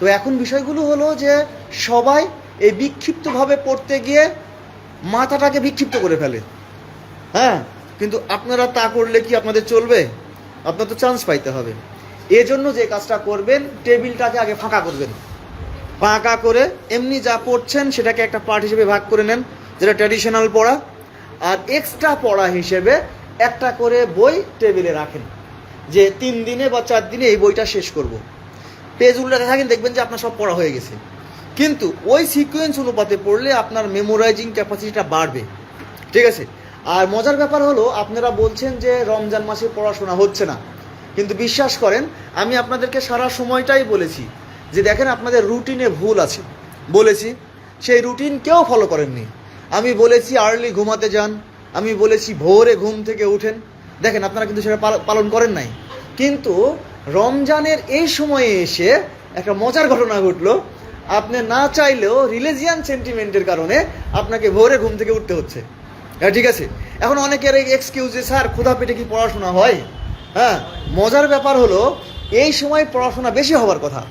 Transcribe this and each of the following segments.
তো এখন বিষয়গুলো হলো যে সবাই এই বিক্ষিপ্তভাবে পড়তে গিয়ে মাথাটাকে বিক্ষিপ্ত করে ফেলে। হ্যাঁ? কিন্তু আপনারা তা করলে কি আপনাদের চলবে? আপনার তো চান্স পাইতে হবে। এজন্য যে কাজটা করবেন, টেবিলটাকে আগে ফাঁকা করবেন। ফাঁকা করে এমনি যা পড়ছেন সেটাকে একটা পার্ট হিসেবে ভাগ করে নেন, যেটা ট্র্যাডিশনাল পড়া। আর এক্সট্রা পড়া হিসেবে একটা করে বই টেবিলে রাখেন। যে তিন দিনে বা চার দিনে এই বইটা শেষ করব। পেজ উল্টাতে থাকেন, দেখবেন যে আপনার সব পড়া হয়ে গেছে। কিন্তু ওই সিকোয়েন্স অনুপাতে পড়লে আপনার মেমোরাইজিং ক্যাপাসিটিটা বাড়বে। ঠিক আছে? আর মজার ব্যাপার হলো, আপনারা বলছেন যে রমজান মাসে পড়াশোনা হচ্ছে না। কিন্তু বিশ্বাস করেন, আমি আপনাদেরকে সারা সময়টাই বলেছি যে দেখেন আপনাদের রুটিনে ভুল আছে। বলেছি, সেই রুটিন কেউ ফলো করেননি। আমি বলেছি আর্লি ঘুমাতে যান, আমি বলেছি ভোরে ঘুম থেকে উঠেন। দেখেন, আপনারা কিন্তু সেটা পালন করেন নাই। কিন্তু রমজানের এই সময়ে এসে একটা মজার ঘটনা ঘটলো। আপনি না চাইলেও রিলিজিয়ান সেন্টিমেন্টের কারণে আপনাকে ভোরে ঘুম থেকে উঠতে হচ্ছে। হ্যাঁ ঠিক আছে? এখন অনেকের এক্সকিউজে স্যার, ক্ষুধা পেটে কি পড়াশোনা হয়? হ্যাঁ মজার ব্যাপার হলো, এই সময় পড়াশোনা বেশি হওয়ার কথা।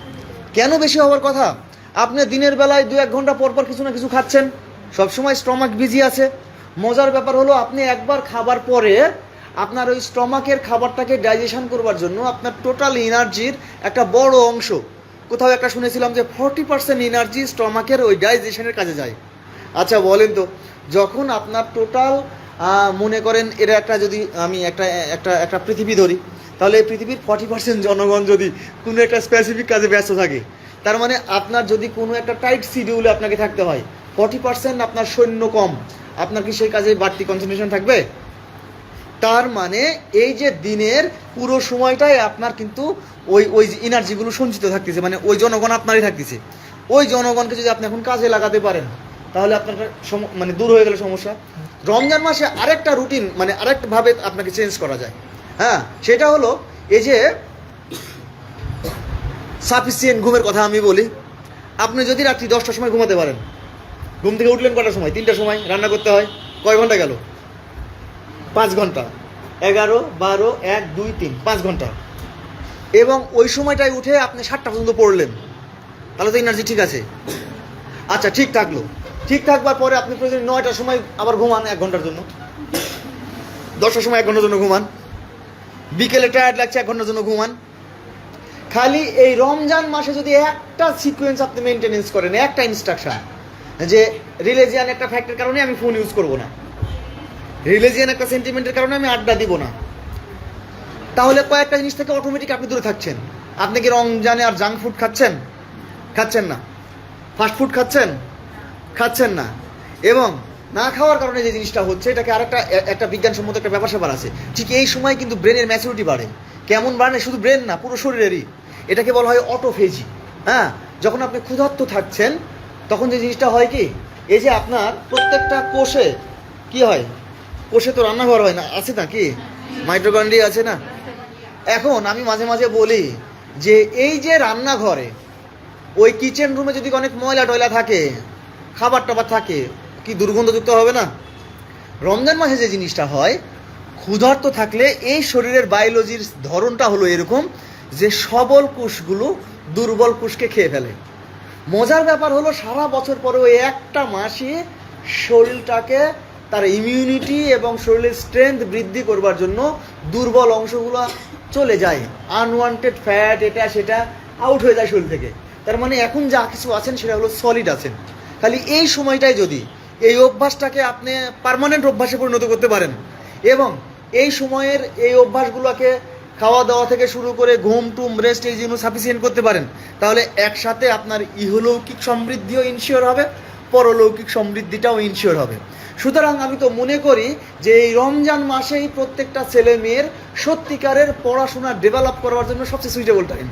কেন বেশি হওয়ার কথা? আপনি দিনের বেলায় দু এক ঘণ্টা পর পর কিছু না কিছু খাচ্ছেন। সবসময় স্টমাক বিজি আছে। মজার ব্যাপার হলো, আপনি একবার খাবার পরে আপনার ওই স্টমাকের খাবারটাকে ডাইজেশন করবার জন্য আপনার টোটাল এনার্জির একটা বড় অংশ। কোথাও একটা শুনেছিলাম যে ফর্টি পার্সেন্ট এনার্জি স্টমাকের ওই ডাইজেশনের কাজে যায়। আচ্ছা বলেন তো, যখন আপনার টোটাল মনে করেন এর একটা যদি আমি একটা একটা একটা পৃথিবী ধরি, তাহলে এই পৃথিবীর ফর্টি পার্সেন্ট জনগণ যদি কোনো একটা স্পেসিফিক কাজে ব্যস্ত থাকে, তার মানে আপনার যদি কোনো একটা টাইট শিডিউলে আপনাকে থাকতে হয় ফর্টি পার্সেন্ট আপনার সৈন্য কম। আপনার কি সেই কাজে বাড়তি কনসেন্ট্রেশন থাকবে? তার মানে এই যে দিনের পুরো সময়টাই আপনার কিন্তু ওই ওই এনার্জিগুলো সঞ্চিত থাকতেছে মানে ওই জনগণ আপনারই থাকতেছে। ওই জনগণকে যদি আপনি এখন কাজে লাগাতে পারেন, তাহলে আপনার মানে দূর হয়ে গেলে সমস্যা। রমজান মাসে আরেকটা রুটিন মানে আরেকভাবে আপনাকে চেঞ্জ করা যায়। হ্যাঁ সেটা হলো এই যে সাফিসিয়েন্ট ঘুমের কথা আমি বলি। আপনি যদি রাত্রি দশটার সময় ঘুমাতে পারেন, ঘুম থেকে উঠলেন কটার সময়? তিনটার সময়, রান্না করতে হয়। কয় ঘণ্টা গেল? পাঁচ ঘণ্টা। এগারো, বারো, এক, দুই, তিন, পাঁচ ঘণ্টা। এবং ওই সময়টায় উঠে আপনি সাতটা পর্যন্ত পড়লেন। তাহলে তো এনার্জি ঠিক আছে। আচ্ছা ঠিক থাকল। ঠিক থাকবার পরে আপনি প্রতিদিন নয়টার সময় আবার ঘুমান এক ঘণ্টার জন্য। দশটার সময় এক ঘণ্টার জন্য ঘুমান। বিকেলে টায়ার্ড লাগছে, এক ঘণ্টার জন্য ঘুমান। খালি এই রমজান মাসে যদি একটা সিকোয়েন্স আপনি মেনটেনেন্স করেন, একটা ইনস্ট্রাকশন যে রিলিজিয়ান একটা ফ্যাক্টের কারণে আমি ফোন ইউজ করব না। রিলিজিয়ান একটা সেন্টিমেন্টের কারণে আমি আড্ডা দিব না। তাহলে কয়েকটা জিনিস থেকে অটোমেটিক আপনি দূরে থাকছেন। আপনি কি রমজানে আর জাঙ্ক ফুড খাচ্ছেন? খাচ্ছেন না। ফাস্ট ফুড খাচ্ছেন? খাচ্ছেন না। এবং না খাওয়ার কারণে যে জিনিসটা হচ্ছে, এটাকে আরেকটা, একটা একটা বিজ্ঞানসম্মত একটা ব্যাপার স্যাপার আছে। ঠিক এই সময় কিন্তু ব্রেনের ম্যাচুরিটি বাড়ে। কেমন বাড়ে? শুধু ব্রেন না, পুরো শরীরেরই। এটাকে বলা হয় অটোফেজি হ্যাঁ? যখন আপনি ক্ষুধার্ত থাকছেন, তখন যে জিনিসটা হয় কি? এই যে আপনার প্রত্যেকটা কোষে কি হয়? কোষে তো রান্নাঘর হয় না, আছে না কি? মাইট্রোকন্ড্রি আছে না? এখন আমি মাঝে মাঝে বলি যে এই যে রান্নাঘরে, ওই কিচেন রুমে যদি অনেক ময়লা টয়লা থাকে, খাবার টাবার থাকে, কি দুর্গন্ধযুক্ত হবে না? রমজান মাসে যে জিনিসটা হয়, ক্ষুধার্ত থাকলে এই শরীরের বায়োলজির ধরনটা হলো এরকম যে সবল কোষগুলো দুর্বল কোষকে খেয়ে ফেলে। মজার ব্যাপার হলো সারা বছর পরে ওই একটা মাসে শরীরটাকে তার ইমিউনিটি এবং শরীরের স্ট্রেংথ বৃদ্ধি করবার জন্য দুর্বল অংশগুলো চলে যায়। আনওয়ান্টেড ফ্যাট এটা, সেটা আউট হয়ে যায় শরীর থেকে। তার মানে এখন যা কিছু আছেন সেটা হলো সলিড আছেন। খালি এই সময়টাই যদি এই অভ্যাসটাকে আপনি পার্মানেন্ট অভ্যাসে পরিণত করতে পারেন এবং এই সময়ের এই অভ্যাসগুলোকে খাওয়া দাওয়া থেকে শুরু করে ঘুম, টুম রেস্ট এই জিনিস সাফিসিয়েন্ট করতে পারেন, তাহলে একসাথে আপনার ইহলৌকিক সমৃদ্ধিও ইনশিওর হবে। পরলৌকিক সমৃদ্ধিটাও ইনশিওর হবে। সুতরাং আমি তো মনে করি যে এই রমজান মাসেই প্রত্যেকটা ছেলে মেয়ের সত্যিকারের পড়াশোনা ডেভেলপ করার জন্য সবচেয়ে সুইটেবল টাইম